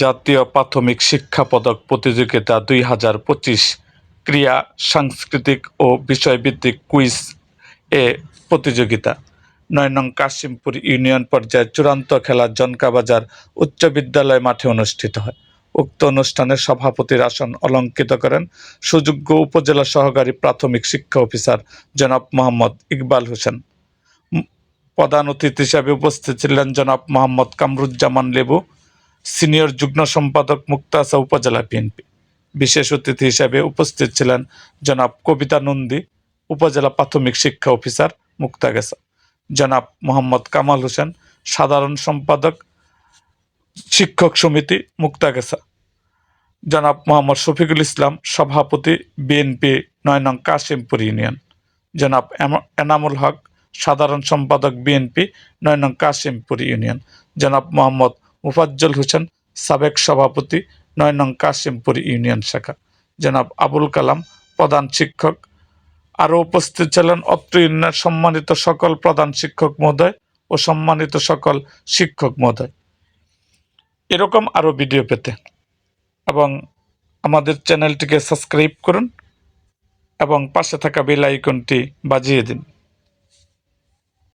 জাতীয় প্রাথমিক শিক্ষা পদক প্রতিযোগিতা দুই হাজার পঁচিশ ক্রীড়া সাংস্কৃতিক ও বিষয়ভিত্তিক কুইজ এ প্রতিযোগিতা। নয় নং কাশিমপুর ইউনিয়ন পর্যায়ে চূড়ান্ত খেলা জনকাবাজার উচ্চ বিদ্যালয় মাঠে অনুষ্ঠিত হয়। উক্ত অনুষ্ঠানে সভাপতির আসন অলঙ্কৃত করেন সুযোগ্য উপজেলা সহকারী প্রাথমিক শিক্ষা অফিসার জনাব মোহাম্মদ ইকবাল হোসেন। প্রধান অতিথি হিসাবে উপস্থিত ছিলেন জনাব মোহাম্মদ কামরুজ্জামান লেবু সিনিয়র যুগ্ম সম্পাদক মুক্তাসা উপজেলা বিএনপি। বিশেষ অতিথি হিসেবে উপস্থিত ছিলেন জনাব কবিতা নন্দী, উপজেলা প্রাথমিক শিক্ষা অফিসার মুক্তাগাছা জনাব মোহাম্মদ কামাল হোসেন, সাধারণ সম্পাদক শিক্ষক সমিতি মুক্তাগাছা জনাব মোহাম্মদ শফিকুল ইসলাম, সভাপতি বিএনপি নয় নং কাশিমপুর ইউনিয়ন। জনাব এনামুল হক, সাধারণ সম্পাদক বিএনপি নয় নং কাশিমপুর ইউনিয়ন। জনাব মোহাম্মদ মুফাজ্জল হোসেন, সাবেক সভাপতি নয় নং কাশিমপুর ইউনিয়ন শাখা। জনাব আবুল কালাম, প্রধান শিক্ষক। আরও উপস্থিত ছিলেন অত্র ইউনিয়নের সম্মানিত সকল প্রধান শিক্ষক মহোদয় ও সম্মানিত সকল শিক্ষক মহোদয়। এরকম আরও ভিডিও পেতে এবং আমাদের চ্যানেলটিকে সাবস্ক্রাইব করুন এবং পাশে থাকা বেল আইকনটি বাজিয়ে দিন।